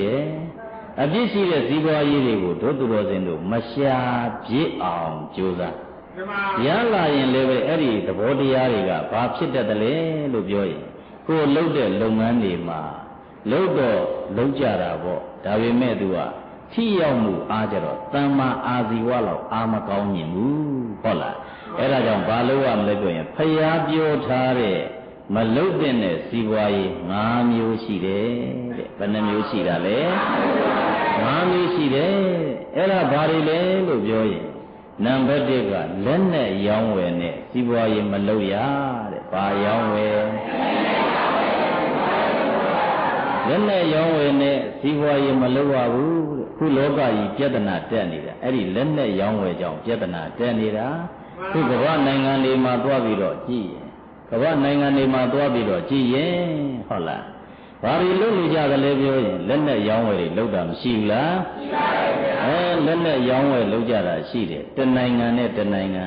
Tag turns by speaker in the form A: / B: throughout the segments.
A: တယ်အပြစ်ရှိတဲ့ဇီဝရေးတွေကိုတို့သူတော်စင်တို့မရှာပြစ်အောင်ကြိုးစားရလာရင်လည်းပဲအဲ့ဒီသဘောတရားတွေကဘာဖြစ်တတ်တယ်လဲလို့ပြောရင်ကိုယ်လုပ်တဲ့လုပ်ငန်းတွေမှာလုပ်တော့လုပ်ကြတာပေါ့ဒါပေမဲ့သူကထိရောက်မှုအားကြတော့တမ္မာအာဇီဝလောက်အာမကောင်းမြင်ဘူးဟုတ်လားအဲ့ဒါကြောင့်ဘာလို့ရမလဲဆိုရင်ဖျားပြောထားတဲ့ မလုတ်တဲ့နဲ့စီးပွားရေး၅မျိုးရှိတယ်တဲ့ဘယ်နှမျိုးရှိတာလဲ၅မျိုးရှိတယ်အဲ့ဒါဘာတွေလဲလို့ပြောရင်နံပါတ်1ကလက်နဲ့ရောင်းဝယ်နဲ့စီးပွားရေးမလုတ်ရတဲ့ဘာရောင်းဝယ်လက်နဲ့ရောင်းဝယ်နဲ့စီးပွားရေးမလုတ်ရဘူးတဲ့ခုလောကကြီးပြဿနာတက်နေတာအဲ့ဒီလက်နဲ့ရောင်းဝယ်ကြောင့်ပြဿနာတက်နေတာခုကမ္ဘာနိုင်ငံတွေမှာသွားပြီးတော့ကြည့်ရင် ကမ္ဘာနိုင်ငံတွေမှာသွားပြီးတော့ကြည်ရင်ဟုတ်လားဘာတွေလုပ်နေကြသလဲပြောရင်လက်နဲ့ရောင်းဝယ်တွေလုပ်တာမရှိဘူးလားရှိပါပါဘုရားအဲလက်နဲ့ရောင်းဝယ်လုပ်ကြတာရှိတယ်တနိုင်ငံနဲ့တနိုင်ငံ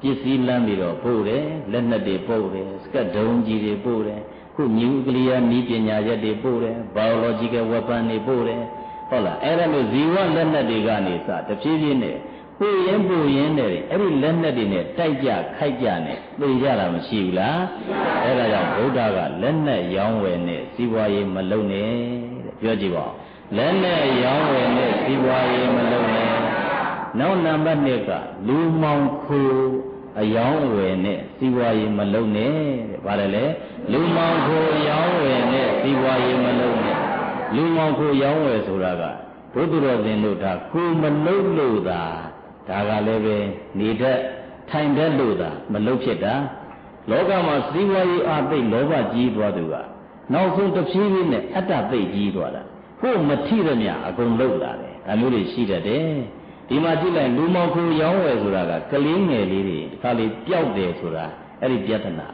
A: ပစ္စည်းလမ်းပြီးတော့ပို့တယ်လက်နက်တွေပို့တယ်စကတ်ဒုံးကြီးတွေပို့တယ်ခုနျူကလ িয়ার နည်းပညာရက်တွေပို့တယ် biological weapon တွေပို့တယ်ဟုတ်လားအဲ့ဒါမျိုးဇီဝလက်နက်တွေကနေစတဖြည်းဖြည်းနဲ့ ပူရင်ပူရင်တဲ့အဲ့ဒီလက်နဲ့တွေနဲ့တိုက်ကြခိုက်ကြနဲ့သိကြတာမရှိဘူးလားအဲ့ဒါကြောင့်ဗုဒ္ဓကလက်နဲ့ရောင်းဝယ်နဲ့စီးပွားရေးမလုပ်နဲ့တဲ့ပြောကြည့်ပါဦးလက်နဲ့ရောင်းဝယ်နဲ့စီးပွားရေးမလုပ်နဲ့နောက်နံပါတ်2ကလူမောင်ခိုအယောင်းဝယ်နဲ့စီးပွားရေးမလုပ်နဲ့တဲ့ဘာလဲလဲလူမောင်ခိုရောင်းဝယ်နဲ့စီးပွားရေးမလုပ်နဲ့လူမောင်ခိုရောင်းဝယ်ဆိုတာကဘုသူတော်စင်တို့ဒါကိုမလုပ်လို့သာ ဒါကလည်းပဲနေတတ်ထိုင်တတ်လို့သာမလုဖြစ်တာလောကမှာစီးပွားရေးအသိလောဘကြီးသွားသူကနောက်ဆုံးတစ်ဖြည်းဖြည်းနဲ့အတ္တသိကြီးသွားတာကိုယ်မထိရမြအကုန်လုလာတယ်ဒါမျိုးတွေရှိတတ်တယ်ဒီမှာကြည့်လိုက်လူမောင်ခုရောင်းဝယ်ဆိုတာကကလေးငယ်လေးတွေတစ်ခါလေးပျောက်တယ်ဆိုတာအဲ့ဒီပြဿနာ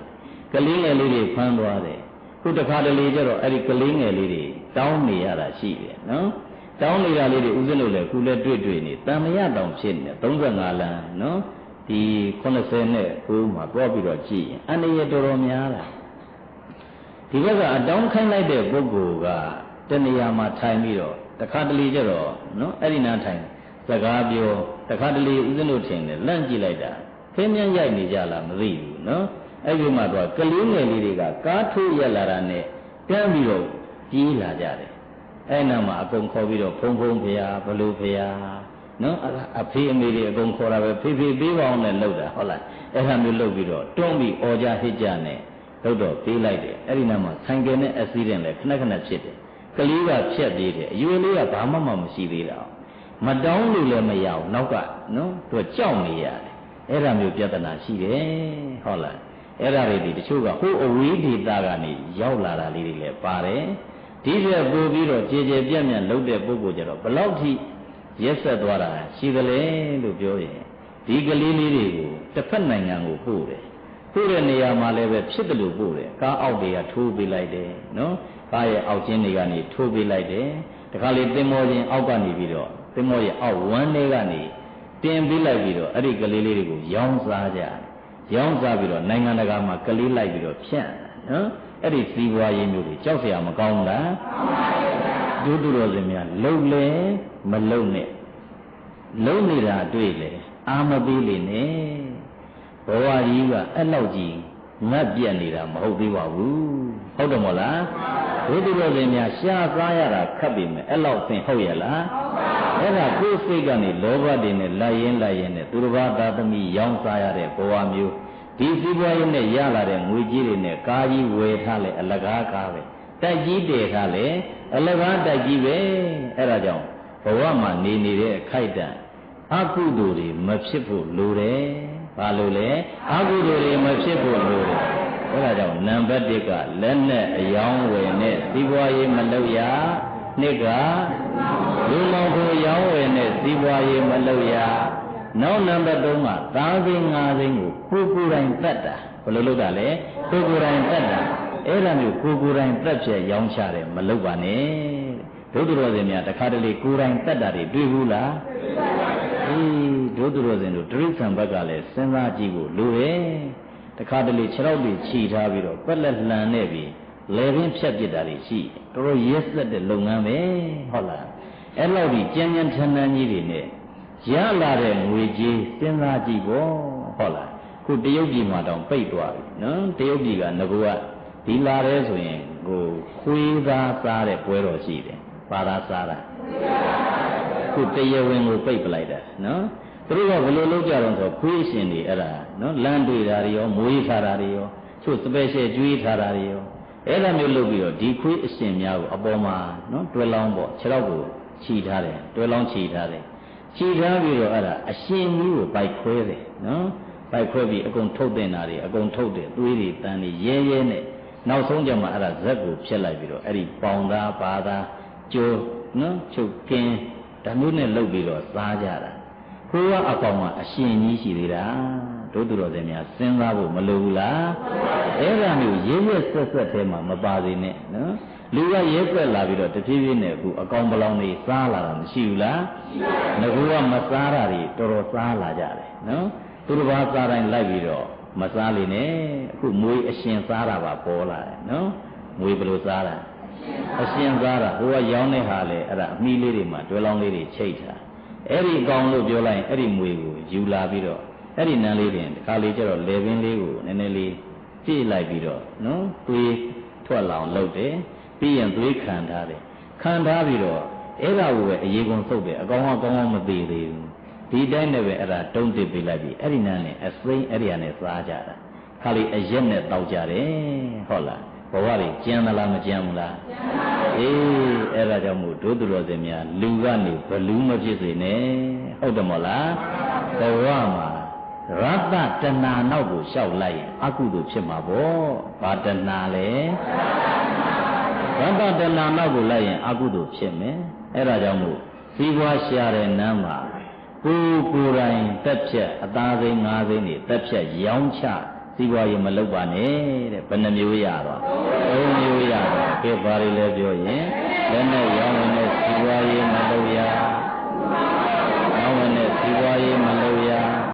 A: ကလေးငယ်လေးတွေဖမ်းသွားတယ်ခုတစ်ခါတလေကျတော့အဲ့ဒီကလေးငယ်လေးတွေတောင်းနေရတာရှိတယ်နော် တောင်းနေတာလေးတွေဥစဉ်လို့လေခုလည်းတွေ့တွေ့နေတန်မရတောင်ဖြစ်နေ35လမ်းနော်ဒီ80နဲ့9မှာပြောပြီးတော့ကြည့်ရင်အန္တရာယ်တော်တော်များတာဒီဘက်ကအတောင်းခိုင်းလိုက်တဲ့ပုဂ္ဂိုလ်ကတဏှာမှာထိုင်ပြီးတော့တခါတလေကျတော့နော်အဲ့ဒီနားထိုင်စကားပြောတခါတလေဥစဉ်လို့ထင်တယ်လန့်ကြည့်လိုက်တာခင်းမြန်းရိုက်နေကြလားမသိဘူးနော်အဲ့ဒီမှာတော့ကလေးငယ်လေးတွေကကားထိုးရက်လာတာနဲ့တန်းပြီးတော့ပြေးလာကြတယ် အဲ့နာမှာအကုန်ခေါ်ပြီးတော့ဖုံဖုံဖရာဘလူဖရာနော်အဖေအမေတွေအကုန်ခေါ်တာပဲဖေဖေပေးပါအောင်နဲ့လှုပ်တာဟုတ်လားအဲ့ဒါမျိုးလှုပ်ပြီးတော့တွန်းပြီးអော်ကြဟစ်ကြနဲ့လှုပ်တော့ပေးလိုက်တယ်အဲ့ဒီနာမှာဆိုင်ကယ်နဲ့အက်ဆီဒန့်လည်းခဏခဏဖြစ်တယ်ကလေးကဖြတ်သေးတယ်အယူလေးကဘာမှမမရှိသေးတာမတောင်းလို့လည်းမရအောင်နောက်ကနော်သူကြောက်နေရတယ်အဲ့ဒါမျိုးပြဿနာရှိတယ်ဟုတ်လားအဲ့ဒါတွေဒီတချို့ကဟိုအဝေးဒေတာကနေရောက်လာတာလေးတွေလည်းပါတယ် ဒီပြပို့ပြီးတော့ကြေကြေပြန့်ပြန့်လှုပ်တဲ့ပုဂ္ဂိုလ်ကြတော့ဘလောက်ထိရက်ဆက်သွားတာရှိသလဲလို့ပြောရင်ဒီကလေးလေးတွေကိုတစ်ဖက်နိုင်ငံကိုပို့တယ်ပို့တဲ့နေရာမှာလည်းပဲဖြစ်တယ်လို့ပို့တယ်ကားအောက်တွေကထိုးပေးလိုက်တယ်နော်ကားရဲ့အောက်ချင်းတွေကနေထိုးပေးလိုက်တယ်တခါလေတင်မောချင်းအောက်ကနေပြီးတော့တင်မောရဲ့အောက်ဝမ်းထဲကနေတင်ပေးလိုက်ပြီးတော့အဲ့ဒီကလေးလေးတွေကိုရောင်းစားကြရောင်းစားပြီးတော့နိုင်ငံတကာမှာကလေးလိုက်ပြီးတော့ဖြန့် နော်အဲ့ဒီစီးပွားရေးမျိုးတွေကြောက်စရာမကောင်းလားမှန်ပါဗျာဒုတိယစင်များလုံလေမလုံနဲ့လုံနေတာတွေ့လေအာမပေးလေနဲ့ဘဝကြီးကအဲ့လောက်ကြီးငတ်ပြက်နေတာမဟုတ်သေးပါဘူးဟုတ်တယ်မို့လားဒုတိယစင်များရှားစားရတာခက်ပြီမဲ့အဲ့လောက်သင်ဟုတ်ရဲ့လားအဲ့ဒါကိုယ်စိတ်ကနေလောဘတွေနဲ့လိုက်ရင်လိုက်ရင်နဲ့သူတစ်ပါးသာသမီရောင်းစားရတဲ့ဘဝမျိုး ဒီစီးပွားရေးနဲ့ရလာတဲ့ငွေကြီးတွေနဲ့ကားကြီးဝယ်ထားလဲအလကားကားပဲတိုက်ကြီးတည်ထားလဲအလကားတိုက်ကြီးပဲအဲ့ဒါကြောင့်ဘဝမှာနေနေတဲ့အခိုက်အတန့်အကုသိုလ်တွေမဖြစ်ဖို့လိုတယ်ဘာလို့လဲအကုသိုလ်တွေမဖြစ်ဖို့လိုတယ်အဲ့ဒါကြောင့်နံပါတ်1ကလက်နဲ့အယောင်းဝယ်နဲ့စီးပွားရေးမလုပ်ရနှစ်ကလူမောင်ကိုရောင်းဝယ်နဲ့စီးပွားရေးမလုပ်ရ နောက်နံပါတ်3ကသားသိန်း၅သိန်းကိုကိုကိုယ်တိုင်တတ်တာဘယ်လိုလုပ်တာလဲကိုကိုယ်တိုင်တတ်တာအဲ့ဒါမျိုးကိုကိုယ်တိုင်တတ်ပြရောင်းချတယ်မလုပ်ပါနဲ့ဒုတိယတော်စင်များတခါတလေကိုယ်တိုင်တတ်တာတွေတွေ့ဘူးလားအေးဒုတိယတော်စင်တို့တိရစ္ဆာန်ဘက်ကလည်းစဉ်းစားကြည့်ဖို့လိုတယ်တခါတလေခြေထောက်တွေခြိထားပြီးတော့ပက်လက်လှန်နေပြီးလေပင်ဖြတ်ပစ်တာတွေရှိတယ်တော်တော်ရက်ဆက်တဲ့လုပ်ငန်းပဲဟုတ်လားအဲ့လောက်ဒီကြမ်းကြမ်းထန်ထန်ကြီးတွေနဲ့ ရလာတဲ့ငွေကြေးစဉ်းစားကြည့်ပေါ့ဟုတ်လားခုတရုတ်ပြည်မှာတောင်ပိတ်သွားပြီနော်တရုတ်ပြည်ကငကူကဒီလာတဲ့ဆိုရင်ကိုခွေးသားစားတဲ့ပွဲတော်ရှိတယ်ပါသာစားတာခုတရားဝင်ကိုပိတ်ပလိုက်တာနော်သူတို့ကဘယ်လိုလုပ်ကြတော့ဆိုခွေးရှင်တွေအဲ့ဒါနော်လမ်းတွေ့တာတွေရောမွေးထားတာတွေရောချို့စပယ်ရှယ်ကျွေးထားတာတွေရောအဲ့ဒါမျိုးလုပ်ပြီးတော့ဒီခွေးအရှင်များကိုအပေါ်မှာနော်တွဲလောင်းပေါ့ခြေထောက်ကိုခြိထားတယ်တွဲလောင်းခြိထားတယ် ခြိထားပြီးတော့အဲ့ဒါအရှင်ကြီးကိုပိုက်ခွဲတယ်နော်ပိုက်ခွဲပြီးအကုန်ထုတ်တင်တာတွေအကုန်ထုတ်တယ်သွေးတွေတန်းတွေရဲရဲနဲ့နောက်ဆုံးကြမှာအဲ့ဒါဇက်ကိုဖြတ်လိုက်ပြီးတော့အဲ့ဒီပေါင်သားပါသားကျိုးနော်ချုပ်ကင်းဒါမျိုးနဲ့လုပ်ပြီးတော့စားကြတာကိုကအကောင်ကအရှင်ကြီးရှိသေးတာတို့သူတော်စင်များစဉ်းစားဖို့မလိုဘူးလားအဲ့ဒါမျိုးရဲရဲဆက်ဆက်ထဲမှာမပါသေးနဲ့နော် လူကရဲကွက်လာပြီးတော့တဖြည်းဖြည်းနဲ့အခုအကောင်ပလောင်တွေစားလာတာမရှိဘူးလားရှိပါဘူးငါကမစားတာတွေတော်တော်စားလာကြတယ်နော်သူတစ်ပါးစားတိုင်းလိုက်ပြီးတော့မစားလေနဲ့အခုမွေးအရှင်စားတာပါပေါ်လာတယ်နော်မွေးဘယ်လိုစားတာအရှင်စားတာဟိုကရောင်းတဲ့ဟာလေအဲ့ဒါအမီးလေးတွေမှာတွဲလောင်းလေးတွေချိတ်ထားအဲ့ဒီအကောင်လို့ပြောလိုက်ရင်အဲ့ဒီမွေကိုယူလာပြီးတော့အဲ့ဒီနန်းလေးတင်ဒီခါလေးကျတော့လေပင်လေးကိုနည်းနည်းလေးကြည့်လိုက်ပြီးတော့နော်သွေးထွက်လောင်လုပ်တယ် ပြီးရင်သွေးခံထားတယ်ခံထားပြီးတော့အဲ့ဒါကိုပဲအရေးကုန်စုပ်တယ်အကောင်ကကောင်းကောင်းမသိသေးဘူးဒီတိုင်းနဲ့ပဲအဲ့ဒါတုံးတစ်ပေးလိုက်ပြီးအဲ့ဒီနန်းနဲ့အစိမ့်အဲ့ဒီကနေစားကြတာခါလေးအရက်နဲ့တောက်ကြတယ်ဟုတ်လားဘဝတွေကျန်သလားမကျန်ဘူးလားကျန်ပါဘူးအေးအဲ့ဒါကြောင့်မို့ဒုသူတော်စင်များလူကနေဘလူးမဖြစ်စေနဲ့ဟုတ်တယ်မို့လားဘဝမှာရတ္တတဏှာနောက်ကိုလျှောက်လိုက်ရင်အကုသိုလ်ဖြစ်မှာပေါ့ဘာတဏှာလဲ ဝတ္တတဏနောက်ကိုလိုက်ရင်အကုသို့ဖြစ်မယ်အဲ့ဒါကြောင့်မို့ဈေးွားရှာတဲ့နန်းမှာကိုယ်ကိုယ်တိုင်တက်ဖြတ်အသားစိမ်းငါးစိမ်းတွေတက်ဖြတ်ရောင်းချဈေးွားရင်မလုပ်ပါနဲ့တဲ့ဘယ်နှမျိုးရတော့သုံးမျိုးရတော့ပြပါလေလဲပြောရင်လက်နဲ့ရောင်းဝင်တဲ့ဈေးွားရင်မလုပ်ရရောင်းဝင်တဲ့ဈေးွားရင်မလုပ်ရ